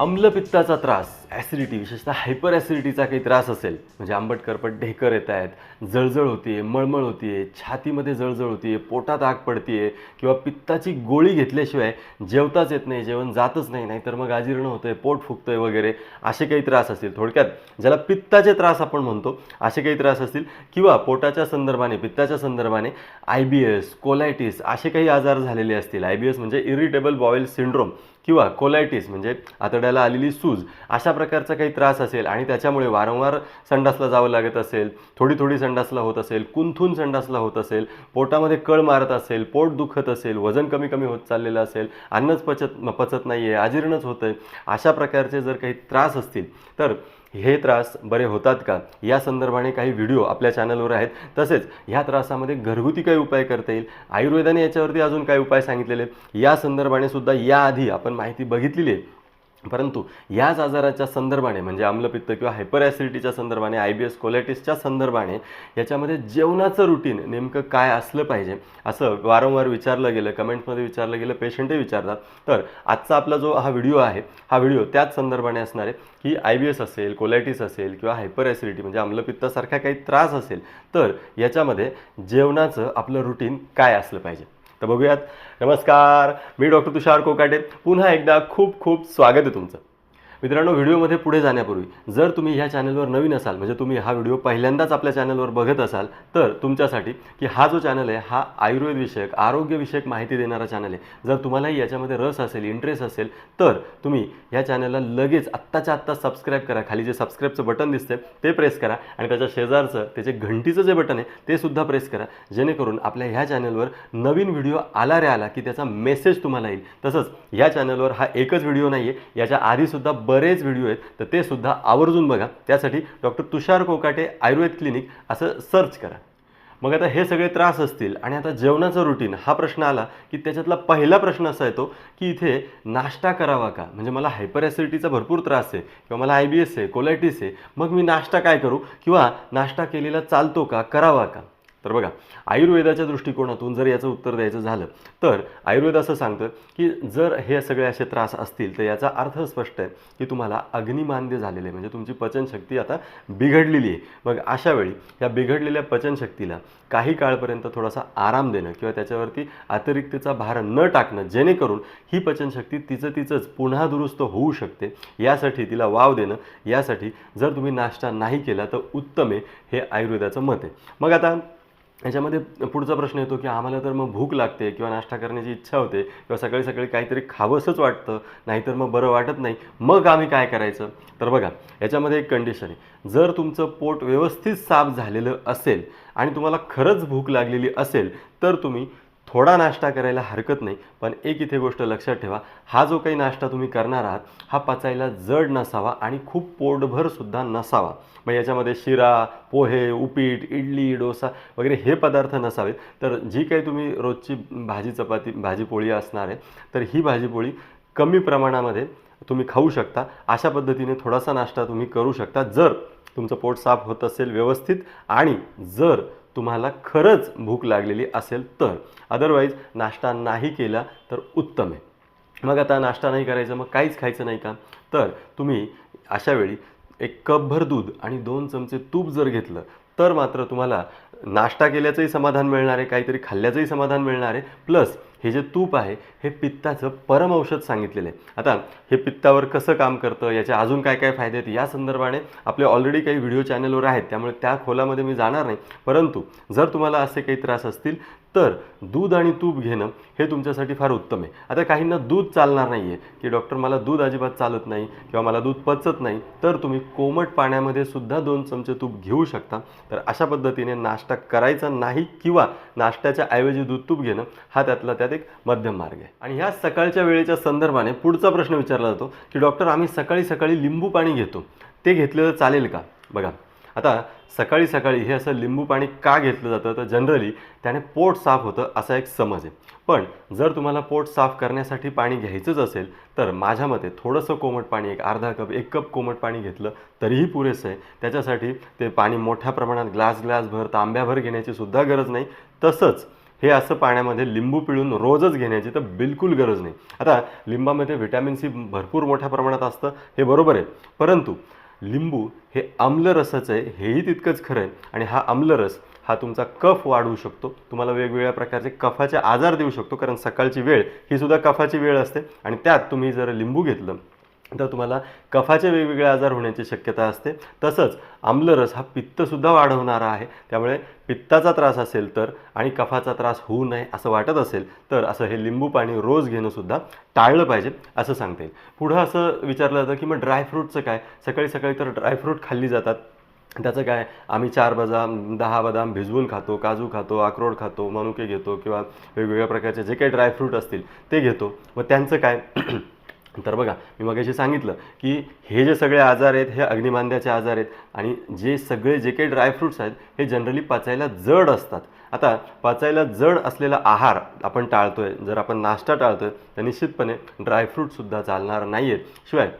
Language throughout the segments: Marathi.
आम्लपित्ताचा त्रास. ॲसिडिटी विशेषतः हायपर ॲसिडिटीचा काही त्रास असेल म्हणजे आंबट करपट ढेकर येत आहेत जळजळ होतीये मळमळ होतीये छातीमध्ये जळजळ होतीये पोटात आग पडतीये किंवा पित्ताची गोळी घेतल्याशिवाय जेवताच येत नाही जेवण जातच नाही नाहीतर मग अजीर्ण होतंय पोट फुगतंय वगैरे असे काही त्रास असतील. थोडक्यात ज्याला पित्ताचे त्रास आपण म्हणतो असे काही त्रास असतील किंवा पोटाच्या संदर्भाने पित्ताच्या संदर्भाने आय बी एस कोलायटिस असे काही आजार झालेले असतील. आय बी एस म्हणजे इरिटेबल बॉईल सिंड्रोम किंवा कोलायटिस म्हणजे आतड्याला आलेली सूज अशा प्रकारचा काही त्रास असेल आणि त्याच्यामुळे वारंवार संडासला जावं लागत असेल थोडी थोडी संडासला होत असेल कुंथून संडासला होत असेल पोटामध्ये कळ मारत असेल पोट दुखत असेल वजन कमी कमी होत चाललेलं असेल अन्नच पचत पचत नाही आहे अजीर्णच होतं आहे अशा प्रकारचे जर काही त्रास असतील तर हे त्रास बरे होतात का? या संदर्भाने काही व्हिडिओ आपल्या चॅनलवर आहेत. तसेच ह्या त्रासामध्ये घरगुती काही उपाय करता येईल. आयुर्वेदाने याच्यावरती अजून काही उपाय सांगितलेले या संदर्भाने सुद्धा याआधी आपण माहिती बघितलेली आहे. परंतु याच आजाराच्या संदर्भाने म्हणजे आम्लपित्त किंवा हायपर ॲसिडिटीच्या संदर्भाने आय बी एस कोलॅटिसच्या संदर्भाने याच्यामध्ये जेवणाचं रुटीन नेमकं काय असलं पाहिजे असं वारंवार विचारलं गेलं कमेंट्समध्ये विचारलं गेलं पेशंटही विचारतात. तर आजचा आपला जो हा व्हिडिओ आहे हा व्हिडिओ त्याच संदर्भाने असणार आहे की आय बी एस असेल कोलॅटिस असेल किंवा हायपर ॲसिडिटी म्हणजे आम्लपित्तासारखा काही त्रास असेल तर याच्यामध्ये जेवणाचं आपलं रुटीन काय असलं पाहिजे? तर बघूयात. नमस्कार मी डॉक्टर तुषार कोकाटे. पुन्हा एकदा खूप खूप स्वागत आहे तुमचं. मित्रांनो व्हिडिओमध्ये पुढे जाण्यापूर्वी जर तुम्ही ह्या चॅनलवर नवीन असाल म्हणजे तुम्ही हा व्हिडिओ पहिल्यांदाच आपल्या चॅनलवर बघत असाल तर तुमच्यासाठी की हा जो चॅनल आहे हा आयुर्वेदविषयक आरोग्यविषयक माहिती देणारा चॅनल आहे. जर तुम्हालाही याच्यामध्ये रस असेल इंटरेस्ट असेल तर तुम्ही ह्या चॅनलला लगेच आत्ताच्या आत्ता सबस्क्राईब करा. खाली जे सबस्क्राईबचं बटन दिसते ते प्रेस करा आणि त्याच्या शेजारचं त्याचे घंटीचं जे बटन आहे ते सुद्धा प्रेस करा. जेणेकरून आपल्या ह्या चॅनलवर नवीन व्हिडिओ आला रे आला की त्याचा मेसेज तुम्हाला येईल. तसंच ह्या चॅनलवर हा एकच व्हिडिओ नाही आहे याच्या आधीसुद्धा बरेच व्हिडिओ आहेत तर ते सुद्धा आवर्जून बघा. त्यासाठी डॉक्टर तुषार कोकाटे आयुर्वेद क्लिनिक असं सर्च करा. मग आता हे सगळे त्रास असतील आणि आता जेवणाचं रुटीन हा प्रश्न आला की त्याच्यातला पहिला प्रश्न असा येतो की इथे नाश्ता करावा का? म्हणजे मला हायपर ॲसिडिटीचा भरपूर त्रास आहे किंवा मला आय बी एस आहे कोलायटिस आहे. मग मी नाश्ता काय करू? किंवा नाश्ता केलेला चालतो का? करावा का? तर बघा आयुर्वेदाच्या दृष्टिकोनातून जर याचं उत्तर द्यायचं झालं तर आयुर्वेद असं सांगतं की जर हे सगळे असे त्रास असतील तर याचा अर्थ स्पष्ट आहे की तुम्हाला अग्निमांद्य झालेले आहे. म्हणजे तुमची पचनशक्ती आता बिघडलेली आहे. मग अशा वेळी या बिघडलेल्या पचनशक्तीला काही काळपर्यंत थोडासा आराम देणं किंवा त्याच्यावरती अतिरिक्तचा भार न टाकणं जेणेकरून ही पचनशक्ती तिचं तिचंच पुन्हा दुरुस्त होऊ शकते. यासाठी तिला वाव देणं यासाठी जर तुम्ही नाश्ता नाही केला तर उत्तम आहे हे आयुर्वेदाचं मत आहे. मग आता याच्यामध्ये पुढचा प्रश्न येतो की आम्हाला तर मग भूक लागते किंवा नाश्ता करण्याची इच्छा होते किंवा सकाळी सकाळी काहीतरी खावंसंच वाटतं नाहीतर मग बरं वाटत नाही. मग आम्ही काय करायचं? तर बघा याच्यामध्ये एक कंडिशन आहे. जर तुमचं पोट व्यवस्थित साफ झालेलं असेल आणि तुम्हाला खरंच भूक लागलेली असेल तर तुम्ही थोडा नाश्ता करायला हरकत नाही पण एक इथे गोष्ट लक्षात ठेवा. हा जो काही नाश्ता तुम्ही करणार आहात हा पचायला जड नसावा आणि खूप पोटभरसुद्धा नसावा. मग याच्यामध्ये शिरा पोहे उपीट इडली डोसा वगैरे हे पदार्थ नसावेत. तर जी काही तुम्ही रोजची भाजी चपाती भाजीपोळी असणार आहे तर ही भाजीपोळी कमी प्रमाणामध्ये तुम्ही खाऊ शकता. अशा पद्धतीने थोडासा नाश्ता तुम्ही करू शकता. जर तुमचं पोट साफ होत असेल व्यवस्थित आणि जर तुम्हाला खरंच भूक लागलेली असेल तर. अदरवाईज नाश्ता नाही केला तर उत्तम आहे. मग आता नाश्ता नाही करायचं मग काहीच खायचं नाही का? तर तुम्ही अशा वेळी एक कपभर दूध आणि दोन चमचे तूप जर घेतलं तर मात्र तुम्हाला नाश्ता केल्याचंही समाधान मिळणार आहे काहीतरी खाल्ल्याचंही समाधान मिळणार आहे. प्लस हे जे तूप आहे हे पित्ताचं परम औषध सांगितलेलं आहे. आता हे पित्तावर कसं काम करतं याचे अजून काय काय फायदे आहेत या संदर्भाने आपले ऑलरेडी काही व्हिडिओ चॅनलवर आहेत त्यामुळे त्या खोलामध्ये मी जाणार नाही. परंतु जर तुम्हाला असे काही त्रास असतील तर दूध आणि तूप घेणं हे तुमच्यासाठी फार उत्तम आहे. आता काहींना दूध चालणार नाही आहे की डॉक्टर मला दूध अजिबात चालत नाही किंवा मला दूध पचत नाही तर तुम्ही कोमट पाण्यामध्ये सुद्धा दोन चमचे तूप घेऊ शकता. तर अशा पद्धतीने नाश्ता करायचा नाही किंवा नाश्त्याच्या ऐवजी दूध तूप घेणं हा त्यातला त्यात एक मध्यम मार्ग आहे. आणि ह्या सकाळच्या वेळेच्या संदर्भाने पुढचा प्रश्न विचारला जातो की डॉक्टर आम्ही सकाळी सकाळी लिंबू पाणी घेतो. ते घेतलेलं चालेल का? बघा आता सकाळी सकाळी हे असं लिंबू पाणी का घेतलं जातं? तर जनरली त्याने पोट साफ होतं असा एक समज आहे. पण जर तुम्हाला पोट साफ करण्यासाठी पाणी घ्यायचंच असेल तर माझ्या मते थोडंसं कोमट पाणी एक अर्धा कप एक कप कोमट पाणी घेतलं तरीही पुरेसं आहे. त्याच्यासाठी ते पाणी मोठ्या प्रमाणात ग्लास ग्लासभर तांब्याभर घेण्याची सुद्धा गरज नाही. तसंच हे असं पाण्यामध्ये लिंबू पिळून रोजच घेण्याची तर बिलकुल गरज नाही. आता लिंबामध्ये व्हिटॅमिन सी भरपूर मोठ्या प्रमाणात असतं हे बरोबर आहे. परंतु लिंबू हे आम्लरसाचं आहे हेही तितकंच खरं आहे. आणि हा आम्लरस हा तुमचा कफ वाढवू शकतो. तुम्हाला वेगवेगळ्या प्रकारचे कफाचे आजार देऊ शकतो कारण सकाळची वेळ ही सुद्धा कफाची वेळ असते. आणि त्यात तुम्ही जर लिंबू घेतलं तर तुम्हाला कफाचे वेगवेगळे आजार होण्याची शक्यता असते. तसंच आम्लरस हा पित्तसुद्धा वाढवणारा आहे. त्यामुळे पित्ताचा त्रास असेल तर आणि कफाचा त्रास होऊ नये असं वाटत असेल तर असं हे लिंबू पाणी रोज घेणंसुद्धा टाळलं पाहिजे असं सांगता. येईल पुढं असं विचारलं जातं की मग ड्रायफ्रूटचं काय? सकाळी सकाळी तर ड्रायफ्रूट खाल्ली जातात. त्याचं काय? आम्ही चार बदाम दहा बदाम भिजवून खातो काजू खातो अक्रोड खातो मनुके घेतो किंवा वेगवेगळ्या प्रकारचे जे काही ड्रायफ्रूट असतील ते घेतो. मग त्यांचं काय? तर बघा मी मगाशी सांगितलं की हे जे सगळे आजार आहेत हे अग्निमांद्याचे आजार आहेत आणि जे सगळे जे काही ड्रायफ्रूट्स आहेत हे जनरली पचायला जड असतात. आता पचायला जड असलेला आहार आपण टाळतोय जर आपण नाश्ता टाळतोय तर निश्चितपणे ड्रायफ्रूटसुद्धा चालणार नाही आहेत शिवाय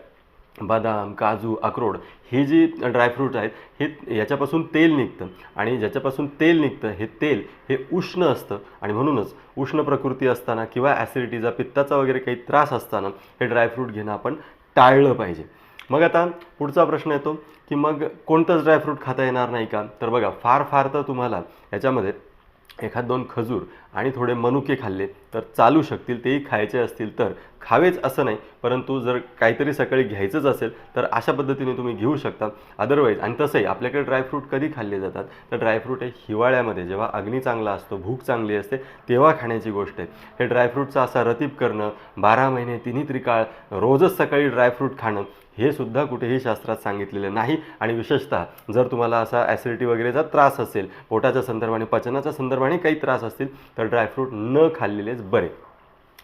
बदाम काजू अक्रोड हे जे ड्रायफ्रूट आहेत हे याच्यापासून तेल निघतं. आणि ज्याच्यापासून तेल निघतं हे तेल हे उष्ण असतं. आणि म्हणूनच उष्ण प्रकृती असताना किंवा ॲसिडिटीचा पित्ताचा वगैरे काही त्रास असताना हे ड्रायफ्रूट घेणं आपण टाळलं पाहिजे. मग आता पुढचा प्रश्न येतो की मग कोणतंच ड्रायफ्रूट खाता येणार नाही का? तर बघा फार फार तर तुम्हाला याच्यामध्ये एखाद दोन खजूर आणि थोडे मनुके खाल्ले तर चालू शकतील तेही खायचे असतील तर खावेच असं नाही. परंतु जर काहीतरी सकाळी घ्यायचंच असेल तर अशा पद्धतीने तुम्ही घेऊ शकता. अदरवाईज आणि तसंही आपल्याकडे ड्रायफ्रूट कधी खाल्ले जातात? तर ड्रायफ्रूट हे हिवाळ्यामध्ये जेव्हा अग्नी चांगला असतो भूक चांगली असते तेव्हा खाण्याची गोष्ट आहे. हे ड्रायफ्रूटचा असा रतीप करणं बारा महिने तिन्ही त्रिकाळ रोजच सकाळी ड्रायफ्रूट खाणं हे सुद्धा कुठेही शास्त्रात सांगितलेलं नाही. आणि विशेषतः जर तुम्हाला असा ॲसिडिटी वगैरेचा त्रास असेल पोटाच्या संदर्भाने पचनाच्या संदर्भाने काही त्रास असतील तर ड्रायफ्रूट न खाल्लेलेच बरे.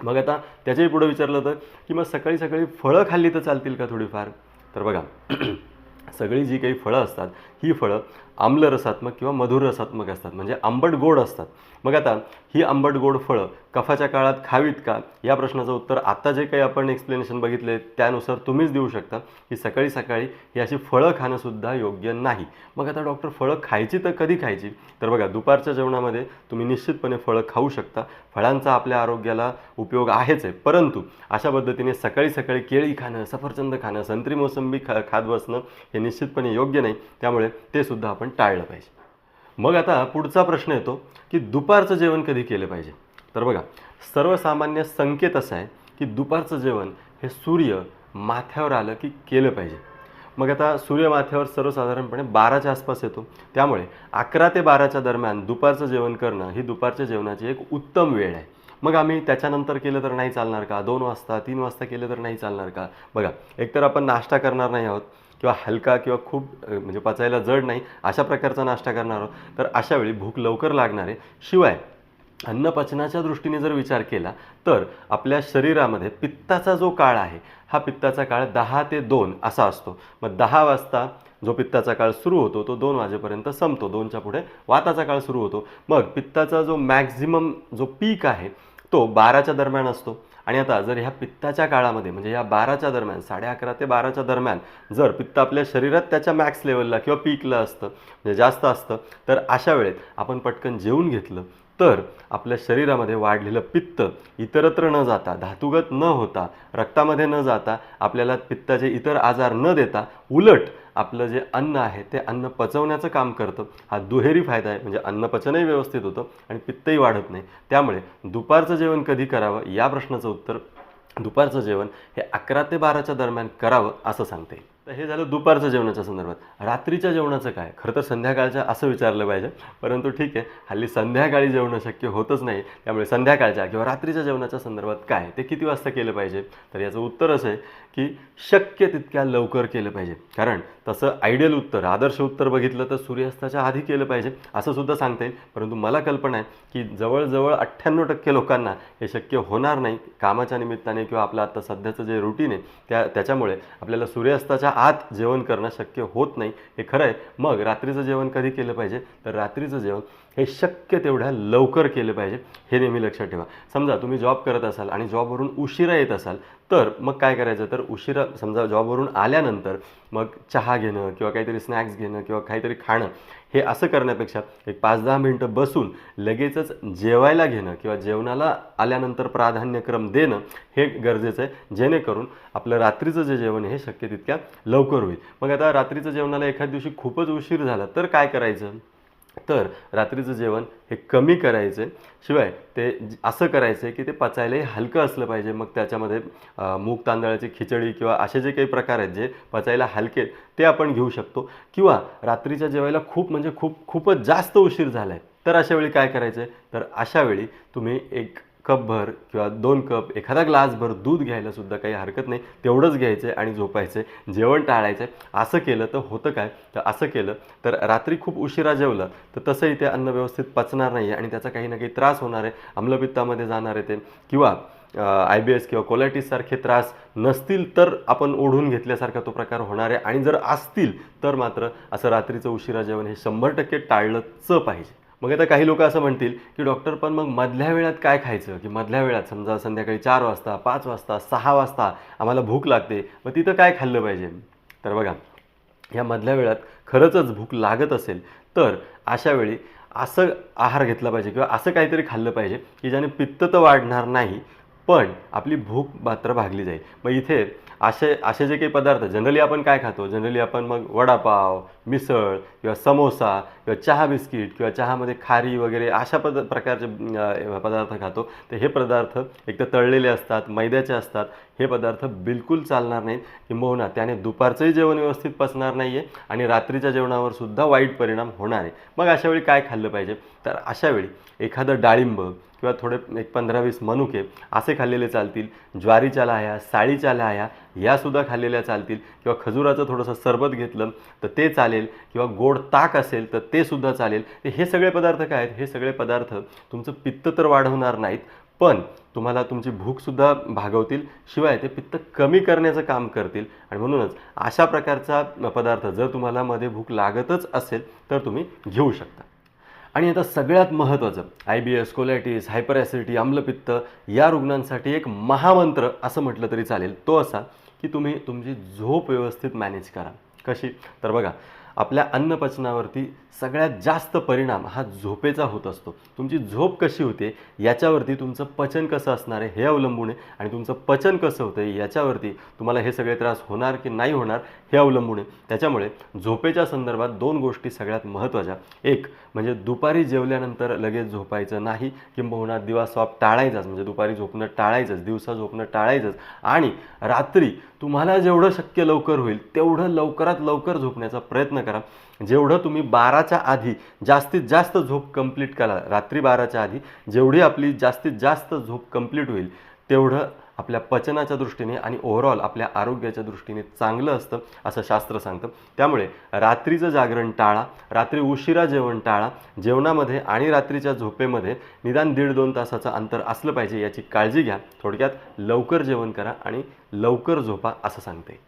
मग आता त्याच्याही पुढं विचारलं होतं की मग सकाळी सकाळी फळं खाल्ली तर चालतील का थोडीफार? तर बघा सगळी जी काही फळं असतात ही फळं आम्लरसात्मक किंवा मधुर रसात्मक असतात. म्हणजे आंबट गोड असतात. मग आता ही आंबट गोड फळं कफाच्या काळात खावीत का? या प्रश्नाचं उत्तर आत्ता जे काही आपण एक्सप्लेनेशन बघितले त्यानुसार तुम्हीच देऊ शकता. की सकाळी सकाळी ही अशी फळं खाणंसुद्धा योग्य नाही. मग आता डॉक्टर फळं खायची तर कधी खायची? तर बघा दुपारच्या जेवणामध्ये तुम्ही निश्चितपणे फळं खाऊ शकता. फळांचा आपल्या आरोग्याला उपयोग आहेच आहे. परंतु अशा पद्धतीने सकाळी सकाळी केळी खाणं सफरचंद खाणं संत्री मोसंबी खा खात बसणं हे निश्चितपणे योग्य नाही. त्यामुळे ते सुद्धा आपण टाळलं पाहिजे. मग आता पुढचा प्रश्न येतो की दुपारचं जेवण कधी केलं पाहिजे? तर बघा सर्वसामान्य संकेत असा आहे की दुपारचं जेवण हे सूर्य माथ्यावर आलं की केलं पाहिजे. मग आता सूर्य माथ्यावर सर्वसाधारणपणे बाराच्या आसपास येतो. त्यामुळे अकरा ते बाराच्या दरम्यान दुपारचं जेवण करणं ही दुपारच्या जेवणाची एक उत्तम वेळ आहे. मग आम्ही त्याच्यानंतर केलं तर नाही चालणार का? दोन वाजता तीन वाजता केलं तर नाही चालणार का? बघा एकतर आपण नाश्ता करणार नाही आहोत किंवा हलका किंवा खूप म्हणजे पचायला जड नाही अशा प्रकारचा नाश्ता करणार आहोत. तर अशावेळी भूक लवकर लागणार आहे शिवाय अन्नपचनाच्या दृष्टीने जर विचार केला तर आपल्या शरीरामध्ये पित्ताचा जो काळ आहे हा पित्ताचा काळ दहा ते दोन असा असतो. मग दहा वाजता जो पित्ताचा काळ सुरू होतो तो दोन वाजेपर्यंत संपतो. दोनच्या पुढे वाताचा काळ सुरू होतो. मग पित्ताचा जो मॅक्झिमम जो पीक आहे तो बाराच्या दरम्यान असतो. आणि आता जर ह्या पित्ताच्या काळामध्ये म्हणजे ह्या बाराच्या दरम्यान साडे अकरा ते बाराच्या दरम्यान जर पित्त आपल्या शरीरात त्याच्या मॅक्स लेवलला किंवा पीकला असतं म्हणजे जास्त असतं तर अशा वेळेत आपण पटकन जेवून घेतलं तर आपल्या शरीरामध्ये वाढलेलं पित्त इतरत्र न जाता धातुगत न होता रक्तामध्ये न जाता आपल्याला पित्ताचे इतर आजार न देता उलट आपलं जे अन्न आहे ते अन्न पचवण्याचं काम करतं. हा दुहेरी फायदा आहे म्हणजे अन्न पचनही व्यवस्थित होतं आणि पित्तही वाढत नाही. त्यामुळे दुपारचं जेवण कधी करावं? या प्रश्नाचं उत्तर दुपारचं जेवण हे अकरा ते बाराच्या दरम्यान करावं असं सांगते तर हे झालं दुपारचं जेवणाच्या संदर्भात. रात्रीच्या जेवणाचं काय? खरं तर संध्याकाळच्या असं विचारलं पाहिजे. परंतु ठीक आहे हल्ली संध्याकाळी जेवणं शक्य होतच नाही. त्यामुळे संध्याकाळच्या किंवा रात्रीच्या जेवणाच्या संदर्भात काय? ते किती वाजता केलं पाहिजे? तर याचं उत्तर असं आहे की शक्य तितक्या लवकर केलं पाहिजे. कारण तसं आयडियल उत्तर आदर्श उत्तर बघितलं तर सूर्यास्ताच्या आधी केलं पाहिजे असं सुद्धा सांगता येईल. परंतु मला कल्पना आहे की जवळजवळ अठ्ठ्याण्णव टक्के लोकांना हे शक्य होणार नाही कामाच्या निमित्ताने किंवा आपलं आत्ता सध्याचं जे रुटीन आहे त्या त्याच्यामुळे आपल्याला सूर्यास्ताच्या आत जेवण करणं शक्य होत नाही. हे खरं आहे. मग रात्रीचं जेवण कधी केलं पाहिजे? तर रात्रीचं जेवण हे शक्य तेवढ्या लवकर केलं पाहिजे हे नेहमी लक्षात ठेवा. समजा तुम्ही जॉब करत असाल आणि जॉबवरून उशिरा येत असाल तर मग काय करायचं? तर उशिरा समजा जॉबवरून आल्यानंतर मग चहा घेणं किंवा काहीतरी स्नॅक्स घेणं किंवा काहीतरी खाणं हे असं करण्यापेक्षा एक पाच दहा मिनटं बसून लगेचच जेवायला घेणं किंवा जेवणाला आल्यानंतर प्राधान्यक्रम देणं हे गरजेचं आहे. जेणेकरून आपलं रात्रीचं जे जेवण हे शक्य तितक्या लवकर होईल. मग आता रात्रीचं जेवणाला एखाद दिवशी खूपच उशीर झाला तर काय करायचं? तर रात्रीचं जेवण हे कमी करायचं. आहे शिवाय ते असं करायचं आहे की ते पचायलाही हलकं असलं पाहिजे. मग त्याच्यामध्ये मूग तांदळाची खिचडी किंवा असे जे काही प्रकार आहेत जे पचायला हलके आहेत, ते आपण घेऊ शकतो. किंवा रात्रीच्या जेवायला खूप म्हणजे खूप खूपच जास्त उशीर झाला आहे तर अशा वेळी काय करायचं? आहे तर अशावेळी तुम्ही एक कपभर किंवा दोन कप एखादा ग्लासभर दूध घ्यायलासुद्धा काही हरकत नाही. तेवढंच घ्यायचं आहे आणि झोपायचं आहे जेवण टाळायचं आहे असं केलं तर होतं काय? तर असं केलं तर रात्री खूप उशिरा जेवलं तर तसंही ते अन्न व्यवस्थित पचणार नाही आहे आणि त्याचा काही ना काही त्रास होणार आहे. आम्लपित्तामध्ये जाणार आहे ते. किंवा आय बी एस किंवा कोलायटिससारखे त्रास नसतील तर आपण ओढून घेतल्यासारखा तो प्रकार होणार आहे. आणि जर असतील तर मात्र असं रात्रीचं उशिरा जेवण हे शंभर टक्के टाळलंच पाहिजे. मग आता काही लोक असं म्हणतील की डॉक्टर पण मग मधल्या वेळात काय खायचं? की मधल्या वेळात समजा संध्याकाळी चार वाजता पाच वाजता सहा वाजता आम्हाला भूक लागते मग तिथं काय खाल्लं पाहिजे? तर बघा या मधल्या वेळात खरंचच भूक लागत असेल तर अशा वेळी असं आहार घेतला पाहिजे किंवा असं काहीतरी खाल्लं पाहिजे की ज्याने पित्त तर वाढणार नाही पण आपली भूक मात्र भागली जाईल. मग इथे असे असे जे काही पदार्थ जनरली आपण काय खातो? जनरली आपण मग वडापाव मिसळ किंवा समोसा किंवा चहा बिस्किट किंवा चहामध्ये खारी वगैरे अशा पद प्रकारचे पदार्थ खातो. तर हे पदार्थ एक तर तळलेले असतात मैद्याचे असतात हे पदार्थ बिलकुल चालणार नाहीत. किंबहुना त्याने दुपारचंही जेवण व्यवस्थित पचणार नाही आहे आणि रात्रीच्या जेवणावर सुद्धा वाईट परिणाम होणार आहे. मग अशा वेळी काय खाल्लं पाहिजे? तर अशा वेळी एखादं डाळिंब किंवा थोडे एक पंधरा वीस मनुके असे खाल्लेले चालतील. ज्वारीच्या लाह्या साळीच्या लाह्या यासुद्धा खाल्लेल्या चालतील. किंवा खजुराचं थोडंसं सरबत घेतलं तर ते चालेल. किंवा गोड ताक असेल तर ते सुद्धा चालेल. हे सगळे पदार्थ काय आहेत? हे सगळे पदार्थ तुमचं पित्त तर वाढवणार नाहीत पण तुम्हाला तुमची भूकसुद्धा भागवतील. शिवाय ते पित्त कमी करण्याचं काम करतील. आणि म्हणूनच अशा प्रकारचा पदार्थ जर तुम्हाला मध्ये भूक लागतच असेल तर तुम्ही घेऊ शकता. आणि आता सगळ्यात महत्त्वाचं I B S colitis hyper acidity आम्लपित्त या रुग्णांसाठी एक महामंत्र असं म्हटलं तरी चालेल. तो असा की तुम्ही तुमची झोप व्यवस्थित मॅनेज करा. कशी? तर बघा आपल्या अन्नपचनावरती सगळ्यात जास्त परिणाम हा झोपेचा होत असतो. तुमची झोप कशी होते याच्यावरती तुमचं पचन कसं असणार आहे हे अवलंबून आहे आणि तुमचं पचन कसं होतं याच्यावरती तुम्हाला हे सगळे त्रास होणार की नाही होणार हे अवलंबून आहे. त्याच्यामुळे झोपेच्या संदर्भात दोन गोष्टी सगळ्यात महत्त्वाच्या. एक म्हणजे दुपारी जेवल्यानंतर लगेच झोपायचं नाही किंबहुना दिवा स्वाप टाळायचाच म्हणजे दुपारी झोपणं टाळायचंच दिवसा झोपणं टाळायचंच. आणि रात्री तुम्हाला जेवढं शक्य लवकर होईल तेवढं लवकरात लवकर झोपण्याचा प्रयत्न करा. जेवढं तुम्ही बाराच्या आधी जास्तीत जास्त झोप कंप्लीट करा रात्री बाराच्या आधी जेवढी आपली जास्तीत जास्त झोप कंप्लीट होईल तेवढं आपल्या पचनाच्या दृष्टीने आणि ओव्हरऑल आपल्या आरोग्याच्या दृष्टीने चांगलं असतं असं शास्त्र सांगतं. त्यामुळे रात्रीचं जागरण टाळा रात्री उशिरा जेवण टाळा जेवणामध्ये आणि रात्रीच्या झोपेमध्ये निदान दीड दोन तासाचं अंतर असलं पाहिजे याची काळजी घ्या. थोडक्यात लवकर जेवण करा आणि लवकर झोपा असं सांगते.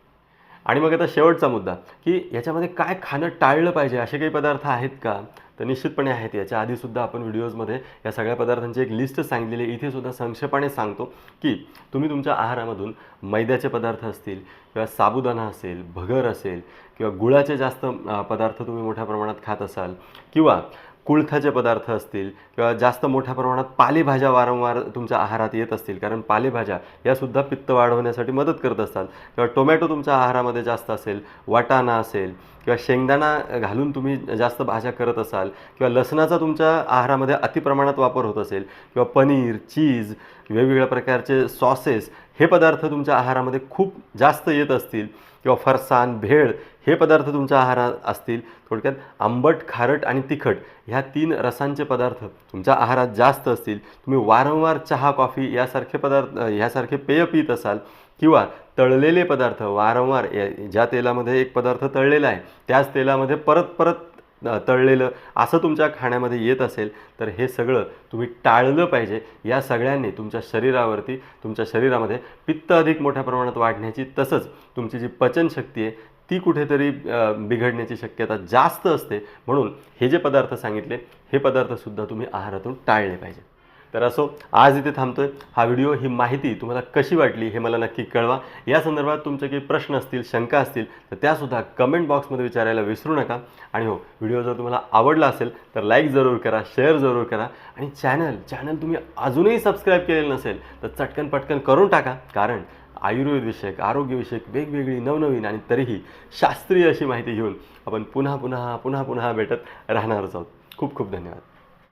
आणि मग आता शेवटचा मुद्दा की याच्यामध्ये काय खाणं टाळलं पाहिजे? असे काही पदार्थ आहेत का? तर निश्चितपणे आहेत. याच्या आधीसुद्धा आपण व्हिडिओजमध्ये या सगळ्या पदार्थांची एक लिस्ट सांगितलेली आहे. इथे सुद्धा संक्षेपाने सांगतो की तुम्ही तुमच्या आहारामधून मैद्याचे पदार्थ असतील किंवा साबुदाणा असेल भगर असेल किंवा गुळाचे जास्त पदार्थ तुम्ही मोठ्या प्रमाणात खात असाल किंवा कुळथाचे पदार्थ असतील किंवा जास्त मोठ्या प्रमाणात पालेभाज्या वारंवार तुमच्या आहारात येत असतील कारण पालेभाज्या यासुद्धा पित्त वाढवण्यासाठी मदत करत असतात. किंवा टोमॅटो तुमच्या आहारामध्ये जास्त असेल वाटाणा असेल किंवा शेंगदाणा घालून तुम्ही जास्त भाज्या करत असाल किंवा लसणाचा तुमच्या आहारामध्ये अतिप्रमाणात वापर होत असेल किंवा पनीर चीज वेगवेगळ्या प्रकारचे सॉसेस हे पदार्थ तुमच्या आहारामध्ये खूप जास्त येत असतील किंवा फरसाण भेळ हे पदार्थ तुमच्या आहारात असतील थोडक्यात आंबट खारट आणि तिखट ह्या तीन रसांचे पदार्थ तुमच्या आहारात जास्त असतील तुम्ही वारंवार चहा कॉफी यासारखे पदार्थ ह्यासारखे पेय पित असाल किंवा तळलेले पदार्थ वारंवार या- ज्या तेलामध्ये एक पदार्थ तळलेला आहे त्याच तेलामध्ये परत परत तळलेलं असं तुमच्या खाण्यामध्ये येत असेल तर हे सगळं तुम्ही टाळलं पाहिजे. या सगळ्यांनी तुमच्या शरीरावरती तुमच्या शरीरामध्ये पित्त अधिक मोठ्या प्रमाणात वाढण्याची तसंच तुमची जी पचनशक्ती आहे ती कुठेतरी बिघडण्याची शक्यता जास्त असते. म्हणून हे जे पदार्थ सांगितले हे पदार्थसुद्धा तुम्ही आहारातून टाळले पाहिजे. तर असो आज इथे थांबतोय. हा व्हिडिओ ही माहिती तुम्हाला कशी वाटली हे मला नक्की कळवा. या संदर्भात तुमचे काही प्रश्न असतील शंका असतील तर त्यासुद्धा कमेंट बॉक्समध्ये विचारायला विसरू नका. आणि हो व्हिडिओ जर तुम्हाला आवडला असेल तर लाईक जरूर करा शेअर जरूर करा. आणि चॅनल चॅनल तुम्ही अजूनही सबस्क्राईब केलेलं नसेल तर चटकन पटकन करून टाका. कारण आयुर्वेदविषयक आरोग्यविषयक वेगवेगळी नवनवीन आणि तरीही शास्त्रीय अशी माहिती घेऊन आपण पुन्हा पुन्हा पुन्हा पुन्हा भेटत राहणारच आहोत. खूप खूप धन्यवाद.